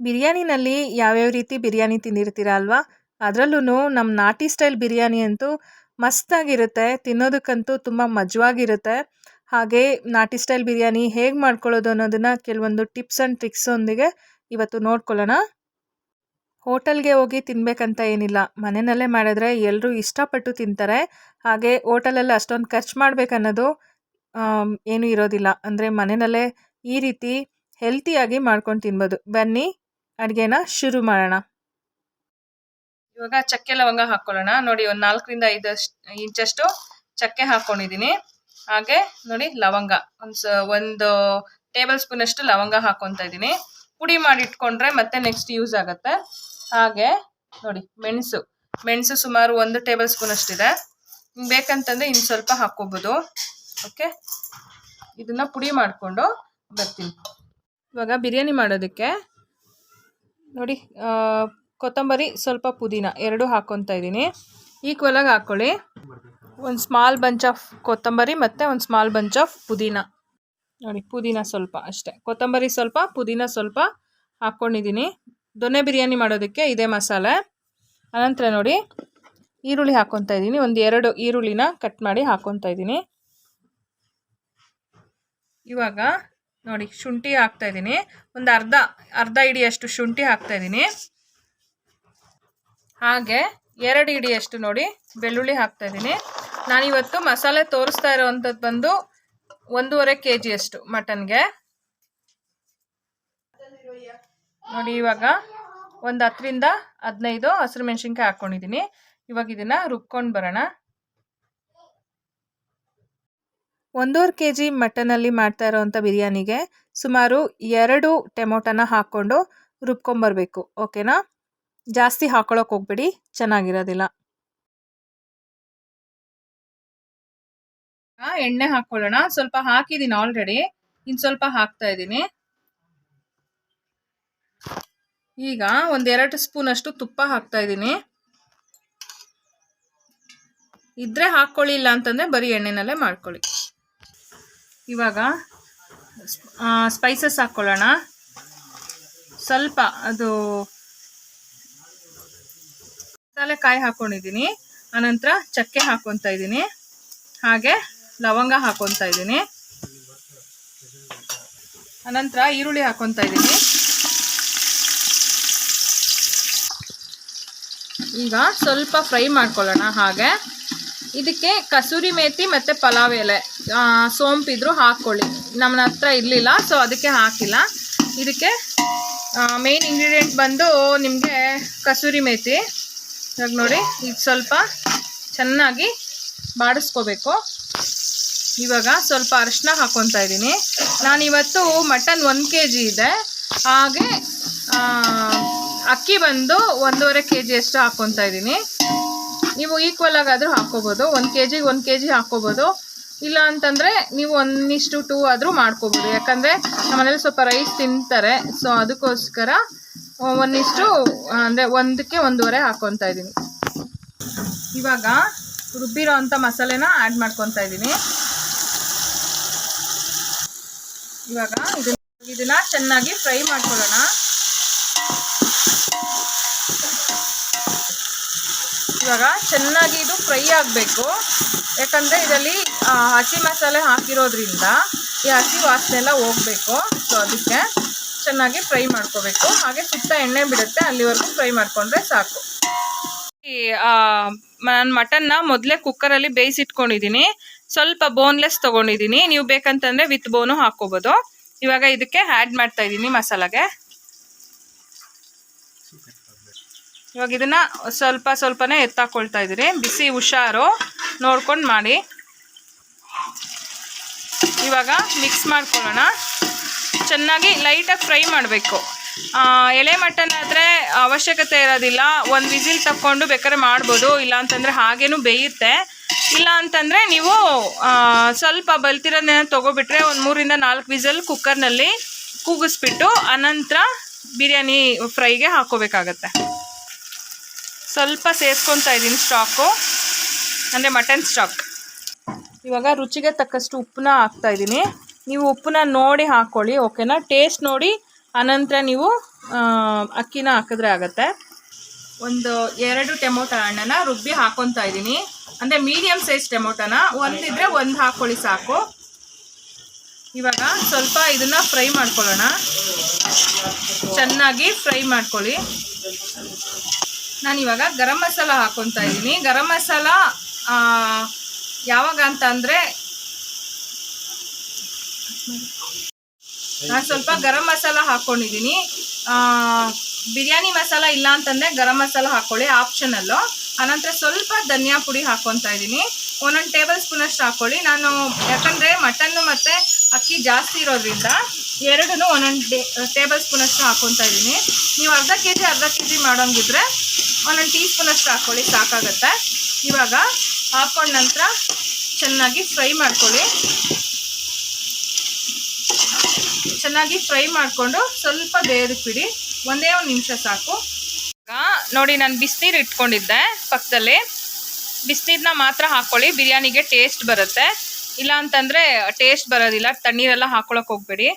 ಬಿರಿಯಾನಿನಲ್ಲಿ ಯಾವ್ಯಾವ ರೀತಿ ಬಿರಿಯಾನಿ ತಿಂದಿರ್ತೀರ ಅಲ್ವಾ? ಅದರಲ್ಲೂ ನಮ್ಮ ನಾಟಿ ಸ್ಟೈಲ್ ಬಿರಿಯಾನಿ ಅಂತೂ ಮಸ್ತಾಗಿರುತ್ತೆ, ತಿನ್ನೋದಕ್ಕಂತೂ ತುಂಬ ಮಜವಾಗಿರುತ್ತೆ. ಹಾಗೆ ನಾಟಿ ಸ್ಟೈಲ್ ಬಿರಿಯಾನಿ ಹೇಗೆ ಮಾಡ್ಕೊಳ್ಳೋದು ಅನ್ನೋದನ್ನು ಕೆಲವೊಂದು ಟಿಪ್ಸ್ ಆ್ಯಂಡ್ ಟ್ರಿಕ್ಸೊಂದಿಗೆ ಇವತ್ತು ನೋಡ್ಕೊಳ್ಳೋಣ. ಹೋಟೆಲ್ಗೆ ಹೋಗಿ ತಿನ್ನಬೇಕಂತ ಏನಿಲ್ಲ, ಮನೆಯಲ್ಲೇ ಮಾಡಿದ್ರೆ ಎಲ್ಲರೂ ಇಷ್ಟಪಟ್ಟು ತಿಂತಾರೆ. ಹಾಗೆ ಹೋಟೆಲಲ್ಲಿ ಅಷ್ಟೊಂದು ಖರ್ಚು ಮಾಡಬೇಕನ್ನೋದು ಏನೂ ಇರೋದಿಲ್ಲ. ಅಂದರೆ ಮನೆಯಲ್ಲೇ ಈ ರೀತಿ ಹೆಲ್ತಿಯಾಗಿ ಮಾಡ್ಕೊಂಡು ತಿನ್ಬೋದು. ಬನ್ನಿ. ಅಡುಗೆನ ಶುರು ಮಾಡೋಣ. ಇವಾಗ ಚಕ್ಕೆ ಲವಂಗ ಹಾಕ್ಕೊಳ್ಳೋಣ ನೋಡಿ ಒಂದು ನಾಲ್ಕರಿಂದ ಐದಷ್ಟು ಇಂಚಷ್ಟು ಚಕ್ಕೆ ಹಾಕ್ಕೊಂಡಿದ್ದೀನಿ ಹಾಗೆ ನೋಡಿ ಲವಂಗ. ಒಂದು ಒಂದು ಟೇಬಲ್ ಸ್ಪೂನಷ್ಟು ಲವಂಗ ಹಾಕ್ಕೊತಾ ಇದ್ದೀನಿ. ಪುಡಿ ಮಾಡಿ ಇಟ್ಕೊಂಡ್ರೆ ಮತ್ತೆ ನೆಕ್ಸ್ಟ್ ಯೂಸ್ ಆಗುತ್ತೆ. ಹಾಗೆ ನೋಡಿ ಮೆಣಸು. ಮೆಣಸು ಸುಮಾರು ಒಂದು ಟೇಬಲ್ ಸ್ಪೂನ್ ಅಷ್ಟಿದೆ ಬೇಕಂತಂದ್ರೆ ಇನ್ನು ಸ್ವಲ್ಪ ಹಾಕ್ಕೋಬೋದು. ಓಕೆ? ಇದನ್ನ ಪುಡಿ ಮಾಡಿಕೊಂಡು ಬರ್ತೀನಿ. ಇವಾಗ ಬಿರಿಯಾನಿ ಮಾಡೋದಕ್ಕೆ ನೋಡಿ ಕೊತ್ತಂಬರಿ ಸ್ವಲ್ಪ ಪುದೀನ ಎರಡು ಹಾಕ್ಕೊತಾ ಇದ್ದೀನಿ. ಈಕ್ವಲಾಗಿ ಹಾಕ್ಕೊಳ್ಳಿ ಒಂದು ಸ್ಮಾಲ್ ಬಂಚ್ ಆಫ್ ಕೊತ್ತಂಬರಿ ಮತ್ತು ಒಂದು ಸ್ಮಾಲ್ ಬಂಚ್ ಆಫ್ ಪುದೀನ. ನೋಡಿ, ಪುದೀನ ಸ್ವಲ್ಪ ಅಷ್ಟೇ. ಕೊತ್ತಂಬರಿ ಸ್ವಲ್ಪ, ಪುದೀನ ಸ್ವಲ್ಪ ಹಾಕ್ಕೊಂಡಿದ್ದೀನಿ ದೊನ್ನೆ ಬಿರಿಯಾನಿ ಮಾಡೋದಕ್ಕೆ ಇದೇ ಮಸಾಲೆ. ಅನಂತರ ನೋಡಿ, ಈರುಳ್ಳಿ ಹಾಕ್ಕೊತಾ ಇದ್ದೀನಿ. ಒಂದು ಎರಡು ಈರುಳ್ಳಿನ ಕಟ್ ಮಾಡಿ ಹಾಕ್ಕೊತಾ ಇದ್ದೀನಿ. ಇವಾಗ ನೋಡಿ, ಶುಂಠಿ ಹಾಕ್ತಾ ಇದ್ದೀನಿ. ಒಂದು ಅರ್ಧ ಅರ್ಧ ಇಡಿಯಷ್ಟು ಶುಂಠಿ ಹಾಕ್ತಾ ಇದ್ದೀನಿ. ಹಾಗೆ ಎರಡು ಇಡಿಯಷ್ಟು ನೋಡಿ ಬೆಳ್ಳುಳ್ಳಿ ಹಾಕ್ತಾ ಇದ್ದೀನಿ. ನಾನಿವತ್ತು ಮಸಾಲೆ ತೋರಿಸ್ತಾ ಇರೋವಂಥದ್ದು ಬಂದು ಒಂದೂವರೆ ಕೆ ಜಿಯಷ್ಟು ಮಟನ್ಗೆ. ನೋಡಿ, ಇವಾಗ ಒಂದು ಹತ್ತರಿಂದ ಹದಿನೈದು ಹಸಿರು ಮೆಣಸಿನ್ಕಾಯಿ ಹಾಕ್ಕೊಂಡಿದ್ದೀನಿ ಇವಾಗ ಇದನ್ನು ರುಬ್ಕೊಂಡು ಬರೋಣ. ಒಂದೂವರೆ ಕೆ ಜಿ ಮಟನಲ್ಲಿ ಮಾಡ್ತಾ ಇರೋವಂಥ ಬಿರಿಯಾನಿಗೆ ಸುಮಾರು ಎರಡು ಟೊಮೊಟೊನ ಹಾಕ್ಕೊಂಡು ರುಬ್ಕೊಂಬರ್ಬೇಕು, ಓಕೆನಾ? ಜಾಸ್ತಿ ಹಾಕೊಳ್ಳೋಕೆ ಹೋಗ್ಬೇಡಿ, ಚೆನ್ನಾಗಿರೋದಿಲ್ಲ. ಎಣ್ಣೆ ಹಾಕ್ಕೊಳ್ಳೋಣ ಸ್ವಲ್ಪ ಹಾಕಿದ್ದೀನಿ ಆಲ್ರೆಡಿ, ಇನ್ನು ಸ್ವಲ್ಪ ಹಾಕ್ತಾ ಇದ್ದೀನಿ. ಈಗ ಒಂದೆರಡು ಸ್ಪೂನ್ ಅಷ್ಟು ತುಪ್ಪ ಹಾಕ್ತಾ ಇದ್ದೀನಿ. ಇದ್ರೆ ಹಾಕ್ಕೊಳ್ಳಿ ಇಲ್ಲ ಅಂತಂದರೆ ಬರೀ ಎಣ್ಣೆನಲ್ಲೇ ಮಾಡ್ಕೊಳ್ಳಿ. ಇವಾಗ ಸ್ಪೈಸಸ್ ಹಾಕ್ಕೊಳ್ಳೋಣ ಸ್ವಲ್ಪ ಅದು ಮಸಾಲೆ ಕಾಯಿ ಹಾಕ್ಕೊಂಡಿದ್ದೀನಿ ಆನಂತರ ಚಕ್ಕೆ ಹಾಕ್ಕೊತಾ ಇದ್ದೀನಿ. ಹಾಗೆ ಲವಂಗ ಹಾಕ್ಕೊತಾ ಇದ್ದೀನಿ. ಅನಂತರ ಈರುಳ್ಳಿ ಹಾಕ್ಕೊತಾ ಇದ್ದೀನಿ. ಈಗ ಸ್ವಲ್ಪ ಫ್ರೈ ಮಾಡ್ಕೊಳ್ಳೋಣ ಹಾಗೆ. ಇದಕ್ಕೆ ಕಸೂರಿ ಮೇಥಿ ಮತ್ತು ಪಲಾವ್ ಎಲೆ. ಸೋಂಪಿದ್ರು ಹಾಕ್ಕೊಳ್ಳಿ. ನಮ್ಮ ಹತ್ರ ಇರಲಿಲ್ಲ ಸೊ ಅದಕ್ಕೆ ಹಾಕಿಲ್ಲ. ಇದಕ್ಕೆ ಮೇನ್ ಇಂಗ್ರೀಡಿಯೆಂಟ್ ಬಂದು ನಿಮಗೆ ಕಸೂರಿ ಮೇಥಿ ಇವಾಗ ನೋಡಿ, ಇದು ಸ್ವಲ್ಪ ಚೆನ್ನಾಗಿ ಬಾಡಿಸ್ಕೋಬೇಕು. ಇವಾಗ ಸ್ವಲ್ಪ ಅರಿಶಿನ ಹಾಕ್ಕೊತಾ ಇದ್ದೀನಿ. ನಾನಿವತ್ತು ಮಟನ್ ಒಂದು ಕೆ ಜಿ ಇದೆ. ಹಾಗೆ ಅಕ್ಕಿ ಬಂದು ಒಂದೂವರೆ ಕೆ ಜಿಯಷ್ಟು ಹಾಕ್ಕೊತಾ ಇದ್ದೀನಿ. ನೀವು ಈಕ್ವಲ್ ಆಗಾದರೂ ಹಾಕ್ಕೋಬೋದು. ಒಂದು ಕೆ ಜಿಗೆ ಒಂದು ಕೆ ಜಿ ಹಾಕ್ಕೋಬೋದು. ಇಲ್ಲ ಅಂತಂದರೆ ನೀವು ಒಂದಿಷ್ಟು ಟೂ ಆದರೂ ಮಾಡ್ಕೋಬೋದು. ಯಾಕಂದರೆ ನಮ್ಮನೇಲಿ ಸ್ವಲ್ಪ ರೈಸ್ ತಿಂತಾರೆ. ಸೊ ಅದಕ್ಕೋಸ್ಕರ ಒಂದಿಷ್ಟು, ಅಂದರೆ ಒಂದಕ್ಕೆ ಒಂದೂವರೆ ಹಾಕ್ಕೊತಾ ಇದ್ದೀನಿ. ಇವಾಗ ರುಬ್ಬಿರೋ ಅಂಥ ಮಸಾಲೆನ ಆ್ಯಡ್ ಮಾಡ್ಕೊತಾ ಇದ್ದೀನಿ. ಇವಾಗ ಇದನ್ನ ಇದನ್ನ ಚೆನ್ನಾಗಿ ಫ್ರೈ ಮಾಡ್ಕೊಳ್ಳೋಣ. ಇವಾಗ ಚೆನ್ನಾಗಿ ಇದು ಫ್ರೈ ಆಗಬೇಕು. ಯಾಕಂದರೆ ಇದರಲ್ಲಿ ಹಸಿ ಮಸಾಲೆ ಹಾಕಿರೋದ್ರಿಂದ ಈ ಹಸಿ ವಾಸನೆ ಎಲ್ಲ ಹೋಗಬೇಕು. ಸೊ ಅದಕ್ಕೆ ಚೆನ್ನಾಗಿ ಫ್ರೈ ಮಾಡ್ಕೋಬೇಕು. ಹಾಗೆ ಸುತ್ತ ಎಣ್ಣೆ ಬಿಡುತ್ತೆ, ಅಲ್ಲಿವರೆಗೂ ಫ್ರೈ ಮಾಡಿಕೊಂಡ್ರೆ ಸಾಕು. ನಾನು ಮಟನ್ನ ಮೊದಲೇ ಕುಕ್ಕರಲ್ಲಿ ಬೇಯಿಸಿಟ್ಕೊಂಡಿದ್ದೀನಿ ಸ್ವಲ್ಪ ಬೋನ್ಲೆಸ್ ತೊಗೊಂಡಿದ್ದೀನಿ ನೀವು ಬೇಕಂತಂದರೆ ವಿತ್ ಬೋನು ಹಾಕ್ಕೋಬೋದು. ಇವಾಗ ಇದಕ್ಕೆ ಆ್ಯಡ್ ಮಾಡ್ತಾ ಇದ್ದೀನಿ ಮಸಾಲಾಗೆ. ಇವಾಗ ಇದನ್ನು ಸ್ವಲ್ಪ ಸ್ವಲ್ಪನೇ ಎತ್ತಾಕೊಳ್ತಾ ಇದ್ದೀರಿ. ಬಿಸಿ, ಹುಷಾರು ನೋಡ್ಕೊಂಡು ಮಾಡಿ. ಇವಾಗ ಮಿಕ್ಸ್ ಮಾಡ್ಕೊಳ್ಳೋಣ. ಚೆನ್ನಾಗಿ ಲೈಟಾಗಿ ಫ್ರೈ ಮಾಡಬೇಕು. ಎಳೆ ಮಟನ್ ಆದರೆ ಅವಶ್ಯಕತೆ ಇರೋದಿಲ್ಲ. ಒಂದು ವಿಸಿಲ್ ತಕ್ಕೊಂಡು ಬೇಕಾದ್ರೆ ಮಾಡ್ಬೋದು. ಇಲ್ಲ ಅಂತಂದರೆ ಹಾಗೇನೂ ಬೇಯುತ್ತೆ. ಇಲ್ಲ ಅಂತಂದರೆ ನೀವು ಸ್ವಲ್ಪ ಬಲ್ತಿರೋದನ್ನ ತೊಗೊಬಿಟ್ರೆ ಒಂದು ಮೂರಿಂದ ನಾಲ್ಕು ವಿಸಲ್ ಕುಕ್ಕರ್ನಲ್ಲಿ ಕೂಗಿಸ್ಬಿಟ್ಟು ಅನಂತರ ಬಿರಿಯಾನಿ ಫ್ರೈಗೆ ಹಾಕೋಬೇಕಾಗತ್ತೆ. ಸ್ವಲ್ಪ ಸೇರಿಸ್ಕೊತಾ ಇದ್ದೀನಿ ಸ್ಟಾಕು, ಅಂದರೆ ಮಟನ್ ಸ್ಟಾಕ್. ಇವಾಗ ರುಚಿಗೆ ತಕ್ಕಷ್ಟು ಉಪ್ಪನ್ನ ಹಾಕ್ತಾ ಇದ್ದೀನಿ. ನೀವು ಉಪ್ಪನ್ನ ನೋಡಿ ಹಾಕ್ಕೊಳ್ಳಿ ಓಕೆನಾ? ಟೇಸ್ಟ್ ನೋಡಿ, ಆನಂತರ ನೀವು ಅಕ್ಕಿನ ಹಾಕಿದ್ರೆ ಆಗುತ್ತೆ. ಒಂದು ಎರಡು ಟೊಮೊಟೊ ಹಣ್ಣನ್ನ ರುಬ್ಬಿ ಹಾಕೊತಾ ಇದ್ದೀನಿ. ಅಂದರೆ ಮೀಡಿಯಮ್ ಸೈಜ್ ಟೊಮೊಟೊನ, ಒಂದಿದ್ರೆ ಒಂದು ಹಾಕ್ಕೊಳ್ಳಿ ಸಾಕು. ಇವಾಗ ಸ್ವಲ್ಪ ಇದನ್ನ ಫ್ರೈ ಮಾಡ್ಕೊಳ್ಳೋಣ. ಚೆನ್ನಾಗಿ ಫ್ರೈ ಮಾಡ್ಕೊಳ್ಳಿ. ನಾನು ಇವಾಗ ಗರಂ ಮಸಾಲ ಹಾಕೊತಾ ಇದ್ದೀನಿ. ಗರಂ ಮಸಾಲ ಯಾವಾಗ ಅಂತ ಅಂದರೆ ನಾನು ಸ್ವಲ್ಪ ಗರಂ ಮಸಾಲ ಹಾಕ್ಕೊಂಡಿದ್ದೀನಿ ಬಿರಿಯಾನಿ ಮಸಾಲ ಇಲ್ಲ ಅಂತಂದರೆ ಗರಂ ಮಸಾಲ ಹಾಕ್ಕೊಳ್ಳಿ ಆಪ್ಷನಲ್ಲು ಆನಂತರ ಸ್ವಲ್ಪ ಧನಿಯಾ ಪುಡಿ ಹಾಕ್ಕೊತಾ ಇದ್ದೀನಿ. ಒಂದೊಂದು ಟೇಬಲ್ ಸ್ಪೂನಷ್ಟು ಹಾಕ್ಕೊಳ್ಳಿ ನಾನು ಯಾಕಂದರೆ ಮಟನ್ನು ಮತ್ತು ಅಕ್ಕಿ ಜಾಸ್ತಿ ಇರೋದ್ರಿಂದ ಎರಡೂ ಒಂದೊಂದು ಡೇ ಟೇಬಲ್ ಸ್ಪೂನಷ್ಟು ಹಾಕ್ಕೊತಾ ಇದ್ದೀನಿ ನೀವು ಅರ್ಧ ಕೆ ಜಿ ಅರ್ಧ ಕೆ ಜಿ ಮಾಡೋಂಗಿದ್ರೆ ಒಂದೊಂದು ಟೀ ಸ್ಪೂನಷ್ಟು ಹಾಕ್ಕೊಳ್ಳಿ ಸಾಕಾಗತ್ತೆ. ಇವಾಗ ಹಾಕ್ಕೊಂಡ ನಂತರ ಚೆನ್ನಾಗಿ ಫ್ರೈ ಮಾಡ್ಕೊಳ್ಳಿ. ಚೆನ್ನಾಗಿ ಫ್ರೈ ಮಾಡಿಕೊಂಡು ಸ್ವಲ್ಪ ಬೇಯೋದಕ್ಕೆ ಬಿಡಿ ಒಂದೇ ಒಂದು ನಿಮಿಷ ಸಾಕು. ನೋಡಿ ನಾನು ಬಿಸಿನೀರು ಇಟ್ಕೊಂಡಿದ್ದೆ ಪಕ್ಕದಲ್ಲಿ. ಬಿಸಿನೀರನ್ನ ಮಾತ್ರ ಹಾಕ್ಕೊಳ್ಳಿ ಬಿರಿಯಾನಿಗೆ ಟೇಸ್ಟ್ ಬರುತ್ತೆ. ಇಲ್ಲ ಅಂತಂದರೆ ಟೇಸ್ಟ್ ಬರೋದಿಲ್ಲ. ತಣ್ಣೀರೆಲ್ಲ ಹಾಕ್ಕೊಳಕ್ಕೆ ಹೋಗ್ಬೇಡಿ.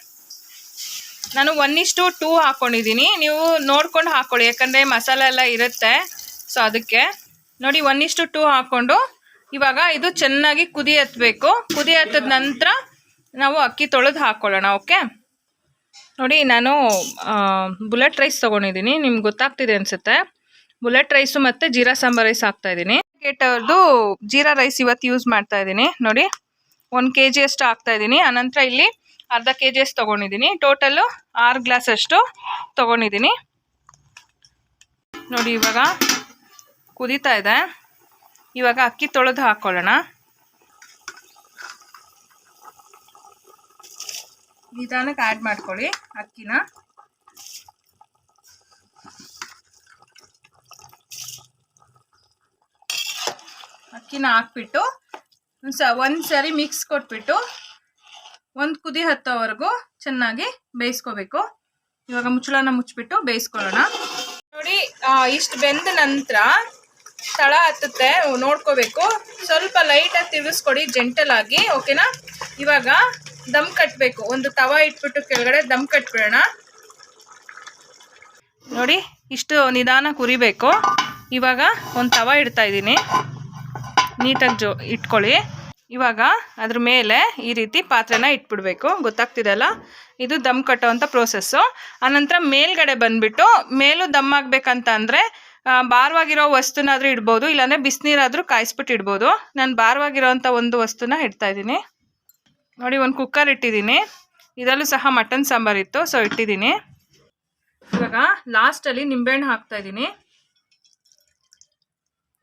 ನಾನು ಒನ್ ಇಷ್ಟು ಟೂ ಹಾಕ್ಕೊಂಡಿದ್ದೀನಿ ನೀವು ನೋಡ್ಕೊಂಡು ಹಾಕ್ಕೊಳ್ಳಿ ಯಾಕಂದರೆ ಮಸಾಲೆ ಎಲ್ಲ ಇರುತ್ತೆ. ಸೊ ಅದಕ್ಕೆ ನೋಡಿ ಒನ್ ಇಷ್ಟು ಟೂ ಹಾಕ್ಕೊಂಡು ಇವಾಗ ಇದು ಚೆನ್ನಾಗಿ ಕುದಿ ಹತ್ತಬೇಕು ಕುದಿ ಹತ್ತದ ನಂತರ ನಾವು ಅಕ್ಕಿ ತೊಳೆದು ಹಾಕ್ಕೊಳ್ಳೋಣ ಓಕೆ ನೋಡಿ, ನಾನು ಬುಲೆಟ್ ರೈಸ್ ತೊಗೊಂಡಿದ್ದೀನಿ. ನಿಮ್ಗೆ ಗೊತ್ತಾಗ್ತಿದೆ ಅನಿಸುತ್ತೆ. ಬುಲೆಟ್ ರೈಸು ಮತ್ತು ಜೀರಾ ಸಾಂಬಾರ್ ರೈಸ್ ಹಾಕ್ತಾಯಿದ್ದೀನಿ ಅವ್ರದ್ದು ಜೀರಾ ರೈಸ್ ಇವತ್ತು ಯೂಸ್ ಮಾಡ್ತಾ ಇದ್ದೀನಿ. ನೋಡಿ. ಒಂದು ಕೆ ಜಿಯಷ್ಟು ಹಾಕ್ತಾ ಇದ್ದೀನಿ. ಆನಂತರ ಇಲ್ಲಿ ಅರ್ಧ ಕೆ ಜಿ ಅಷ್ಟು ತೊಗೊಂಡಿದ್ದೀನಿ. ಟೋಟಲ್ಲು ಆರು ಗ್ಲಾಸ್ ಅಷ್ಟು ತೊಗೊಂಡಿದ್ದೀನಿ. ನೋಡಿ, ಇವಾಗ ಕುದೀತಾ ಇದೆ. ಇವಾಗ ಅಕ್ಕಿ ತೊಳೆದು ಹಾಕ್ಕೊಳ್ಳೋಣ ನಿಧಾನಕ್ಕೆ ಆ್ಯಡ್ ಮಾಡ್ಕೊಳ್ಳಿ ಅಕ್ಕಿನ. ಅಕ್ಕಿನ ಹಾಕ್ಬಿಟ್ಟು ಸ, ಒಂದು ಸಾರಿ ಮಿಕ್ಸ್ ಕೊಟ್ಬಿಟ್ಟು ಒಂದು ಕುದಿ ಹತ್ತೋವರೆಗೂ ಚೆನ್ನಾಗಿ ಬೇಯಿಸ್ಕೋಬೇಕು. ಇವಾಗ ಮುಚ್ಚಳನ ಮುಚ್ಚಿಬಿಟ್ಟು ಬೇಯಿಸ್ಕೊಳ್ಳೋಣ. ನೋಡಿ ಇಷ್ಟು ಬೆಂದ ನಂತರ ತಳ ಹತ್ತುತ್ತೆ, ನೋಡ್ಕೋಬೇಕು. ಸ್ವಲ್ಪ ಲೈಟಾಗಿ ತಿರುಗಿಸ್ಕೊಡಿ ಜೆಂಟಲ್ ಓಕೆನಾ ಇವಾಗ ದಮ್ ಕಟ್ಟಬೇಕು ಒಂದು ತವ ಇಟ್ಬಿಟ್ಟು ಕೆಳಗಡೆ ದಮ್ ಕಟ್ಬಿಡೋಣ. ನೋಡಿ, ಇಷ್ಟು ನಿಧಾನ ಕುರಿಬೇಕು. ಇವಾಗ ಒಂದು ತವ ಇಡ್ತಾ ಇದ್ದೀನಿ. ನೀಟಾಗಿ ಜೋ ಇಟ್ಕೊಳ್ಳಿ. ಇವಾಗ ಅದ್ರ ಮೇಲೆ ಈ ರೀತಿ ಪಾತ್ರೆನ ಇಟ್ಬಿಡ್ಬೇಕು. ಗೊತ್ತಾಗ್ತಿದೆಯಲ್ಲ? ಇದು ದಮ್ ಕಟ್ಟೋವಂಥ ಪ್ರೋಸೆಸ್ಸು. ಆನಂತರ ಮೇಲ್ಗಡೆ ಬಂದುಬಿಟ್ಟು ಮೇಲೂ ದಮ್ ಆಗಬೇಕಂತ ಅಂದರೆ ಭಾರವಾಗಿರೋ ವಸ್ತುನಾದರೂ ಇಡ್ಬೋದು, ಇಲ್ಲಾಂದರೆ ಬಿಸಿನೀರಾದರೂ ಕಾಯಿಸ್ಬಿಟ್ಟು ಇಡ್ಬೋದು. ನಾನು ಭಾರವಾಗಿರೋವಂಥ ಒಂದು ವಸ್ತುನ ಇಡ್ತಾ ಇದ್ದೀನಿ. ನೋಡಿ, ಒಂದು ಕುಕ್ಕರ್ ಇಟ್ಟಿದ್ದೀನಿ. ಇದರಲ್ಲೂ ಸಹ ಮಟನ್ ಸಾಂಬಾರಿತ್ತು ಸೊ ಇಟ್ಟಿದ್ದೀನಿ. ಇವಾಗ ಲಾಸ್ಟಲ್ಲಿ ನಿಂಬೆಹಣ್ಣು ಹಾಕ್ತಾ ಇದ್ದೀನಿ.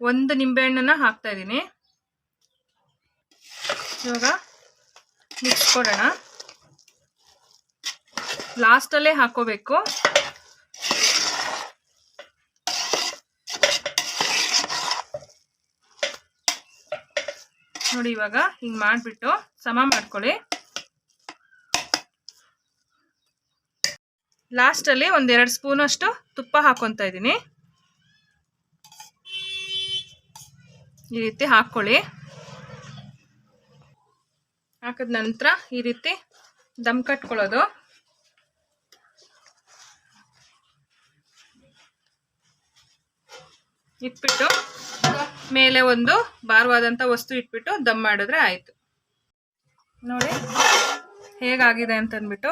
ಒಂದು ನಿಂಬೆಹಣ್ಣನ್ನ ಹಾಕ್ತಾ ಇದ್ದೀನಿ. ಇವಾಗ ಮಿಕ್ಸ್ ಕೊಡೋಣ. ಲಾಸ್ಟಲ್ಲೇ ಹಾಕೋಬೇಕು. ನೋಡಿ ಇವಾಗ ಹಿಂಗೆ ಮಾಡಿಬಿಟ್ಟು ಸಮ ಮಾಡ್ಕೊಳ್ಳಿ. ಲಾಸ್ಟಲ್ಲಿ ಒಂದೆರಡು ಸ್ಪೂನಷ್ಟು ತುಪ್ಪ ಹಾಕೊತಾ ಇದ್ದೀನಿ. ಈ ರೀತಿ ಹಾಕ್ಕೊಳ್ಳಿ ಹಾಕಿದ ನಂತರ ಈ ರೀತಿ ದಮ್ ಕಟ್ಕೊಳ್ಳೋದು. ಇಟ್ಬಿಟ್ಟು ಮೇಲೆ ಒಂದು ಭಾರವಾದಂಥ ವಸ್ತು ಇಟ್ಬಿಟ್ಟು ದಮ್ ಮಾಡಿದ್ರೆ ಆಯಿತು. ನೋಡಿ ಹೇಗಾಗಿದೆ ಅಂತಂದ್ಬಿಟ್ಟು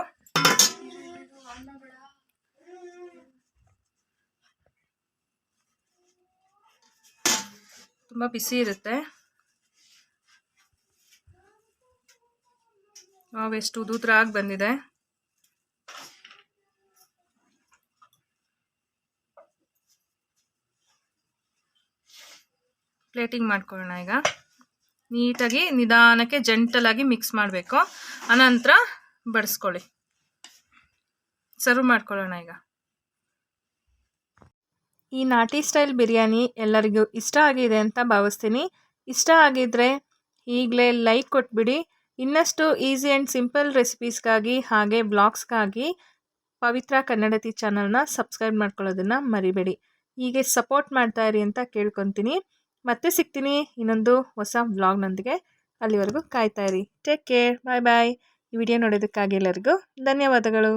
ತುಂಬ ಬಿಸಿ ಇರುತ್ತೆ. ನಾವೆಷ್ಟು ಎಷ್ಟು ಆಗಿ ಬಂದಿದೆ. ಪ್ಲೇಟಿಂಗ್ ಮಾಡ್ಕೊಳ್ಳೋಣ ಈಗ. ನೀಟಾಗಿ ನಿಧಾನಕ್ಕೆ ಜಂಟಲಾಗಿ ಮಿಕ್ಸ್ ಮಾಡಬೇಕು. ಅನಂತರ ಬಡಿಸ್ಕೊಳ್ಳಿ. ಸರ್ವ್ ಮಾಡ್ಕೊಳ್ಳೋಣ ಈಗ. ಈ ನಾಟಿ ಸ್ಟೈಲ್ ಬಿರಿಯಾನಿ ಎಲ್ಲರಿಗೂ ಇಷ್ಟ ಆಗಿದೆ ಅಂತ ಭಾವಿಸ್ತೀನಿ. ಇಷ್ಟ ಆಗಿದ್ದರೆ ಈಗಲೇ ಲೈಕ್ ಕೊಟ್ಬಿಡಿ. ಇನ್ನಷ್ಟು ಈಸಿ ಆ್ಯಂಡ್ ಸಿಂಪಲ್ ರೆಸಿಪೀಸ್ಗಾಗಿ ಹಾಗೆ ಬ್ಲಾಗ್ಸ್ಗಾಗಿ ಪವಿತ್ರ ಕನ್ನಡತಿ ಚಾನಲ್ನ ಸಬ್ಸ್ಕ್ರೈಬ್ ಮಾಡ್ಕೊಳ್ಳೋದನ್ನು ಮರಿಬೇಡಿ. ಹೀಗೆ ಸಪೋರ್ಟ್ ಮಾಡ್ತಾ ಇರಿ ಅಂತ ಕೇಳ್ಕೊತೀನಿ. ಮತ್ತೆ ಸಿಗ್ತೀನಿ ಇನ್ನೊಂದು ಹೊಸ ವ್ಲಾಗ್ನೊಂದಿಗೆ. ಅಲ್ಲಿವರೆಗೂ ಕಾಯ್ತಾ ಇರಿ. Take care. Bye bye. ಈ ವಿಡಿಯೋ ನೋಡೋದಕ್ಕಾಗಿ ಎಲ್ಲರಿಗೂ ಧನ್ಯವಾದಗಳು.